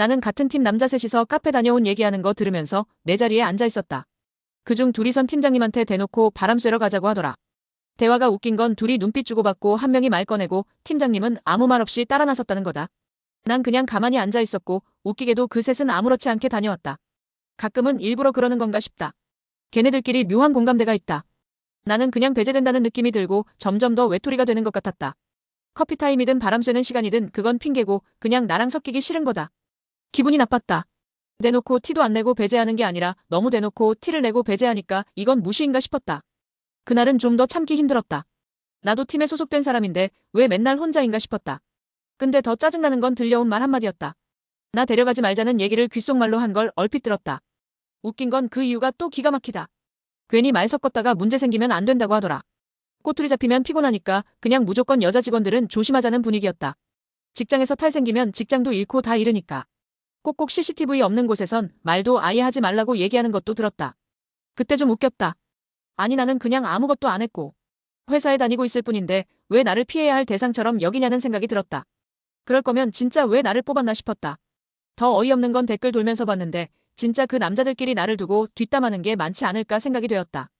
나는 같은 팀 남자 셋이서 카페 다녀온 얘기하는 거 들으면서 내 자리에 앉아 있었다. 그중 둘이선 팀장님한테 대놓고 바람 쐬러 가자고 하더라. 대화가 웃긴 건 둘이 눈빛 주고받고 한 명이 말 꺼내고 팀장님은 아무 말 없이 따라 나섰다는 거다. 난 그냥 가만히 앉아 있었고 웃기게도 그 셋은 아무렇지 않게 다녀왔다. 가끔은 일부러 그러는 건가 싶다. 걔네들끼리 묘한 공감대가 있다. 나는 그냥 배제된다는 느낌이 들고 점점 더 외톨이가 되는 것 같았다. 커피 타임이든 바람 쐬는 시간이든 그건 핑계고 그냥 나랑 섞이기 싫은 거다. 기분이 나빴다. 대놓고 티도 안 내고 배제하는 게 아니라 너무 대놓고 티를 내고 배제하니까 이건 무시인가 싶었다. 그날은 좀 더 참기 힘들었다. 나도 팀에 소속된 사람인데 왜 맨날 혼자인가 싶었다. 근데 더 짜증나는 건 들려온 말 한마디였다. 나 데려가지 말자는 얘기를 귓속말로 한 걸 얼핏 들었다. 웃긴 건 그 이유가 또 기가 막히다. 괜히 말 섞었다가 문제 생기면 안 된다고 하더라. 꼬투리 잡히면 피곤하니까 그냥 무조건 여자 직원들은 조심하자는 분위기였다. 직장에서 탈 생기면 직장도 잃고 다 잃으니까. 꼭꼭 CCTV 없는 곳에선 말도 아예 하지 말라고 얘기하는 것도 들었다. 그때 좀 웃겼다. 아니 나는 그냥 아무것도 안 했고 회사에 다니고 있을 뿐인데 왜 나를 피해야 할 대상처럼 여기냐는 생각이 들었다. 그럴 거면 진짜 왜 나를 뽑았나 싶었다. 더 어이없는 건 댓글 돌면서 봤는데 진짜 그 남자들끼리 나를 두고 뒷담하는 게 많지 않을까 생각이 되었다.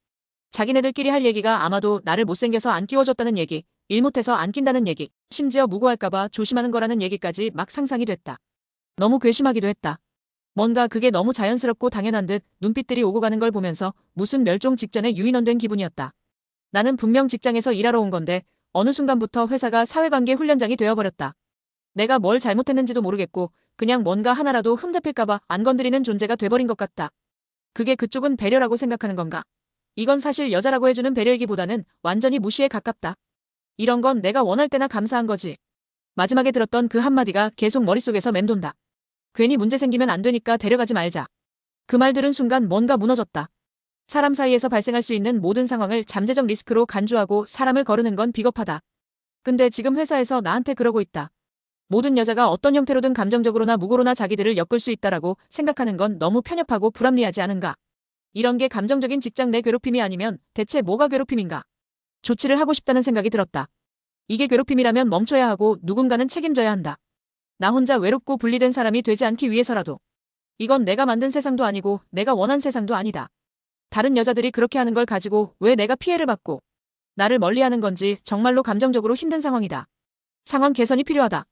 자기네들끼리 할 얘기가 아마도 나를 못생겨서 안 끼워줬다는 얘기, 일 못해서 안 낀다는 얘기, 심지어 무고할까봐 조심하는 거라는 얘기까지 막 상상이 됐다. 너무 괘씸하기도 했다. 뭔가 그게 너무 자연스럽고 당연한 듯 눈빛들이 오고 가는 걸 보면서 무슨 멸종 직전에 유인원된 기분이었다. 나는 분명 직장에서 일하러 온 건데 어느 순간부터 회사가 사회관계 훈련장이 되어버렸다. 내가 뭘 잘못했는지도 모르겠고 그냥 뭔가 하나라도 흠잡힐까봐 안 건드리는 존재가 돼버린 것 같다. 그게 그쪽은 배려라고 생각하는 건가? 이건 사실 여자라고 해주는 배려이기보다는 완전히 무시에 가깝다. 이런 건 내가 원할 때나 감사한 거지. 마지막에 들었던 그 한마디가 계속 머릿속에서 맴돈다. 괜히 문제 생기면 안 되니까 데려가지 말자. 그 말 들은 순간 뭔가 무너졌다. 사람 사이에서 발생할 수 있는 모든 상황을 잠재적 리스크로 간주하고 사람을 거르는 건 비겁하다. 근데 지금 회사에서 나한테 그러고 있다. 모든 여자가 어떤 형태로든 감정적으로나 무고로나 자기들을 엮을 수 있다라고 생각하는 건 너무 편협하고 불합리하지 않은가. 이런 게 감정적인 직장 내 괴롭힘이 아니면 대체 뭐가 괴롭힘인가. 조치를 하고 싶다는 생각이 들었다. 이게 괴롭힘이라면 멈춰야 하고 누군가는 책임져야 한다. 나 혼자 외롭고 분리된 사람이 되지 않기 위해서라도. 이건 내가 만든 세상도 아니고 내가 원한 세상도 아니다. 다른 여자들이 그렇게 하는 걸 가지고 왜 내가 피해를 받고 나를 멀리하는 건지 정말로 감정적으로 힘든 상황이다. 상황 개선이 필요하다.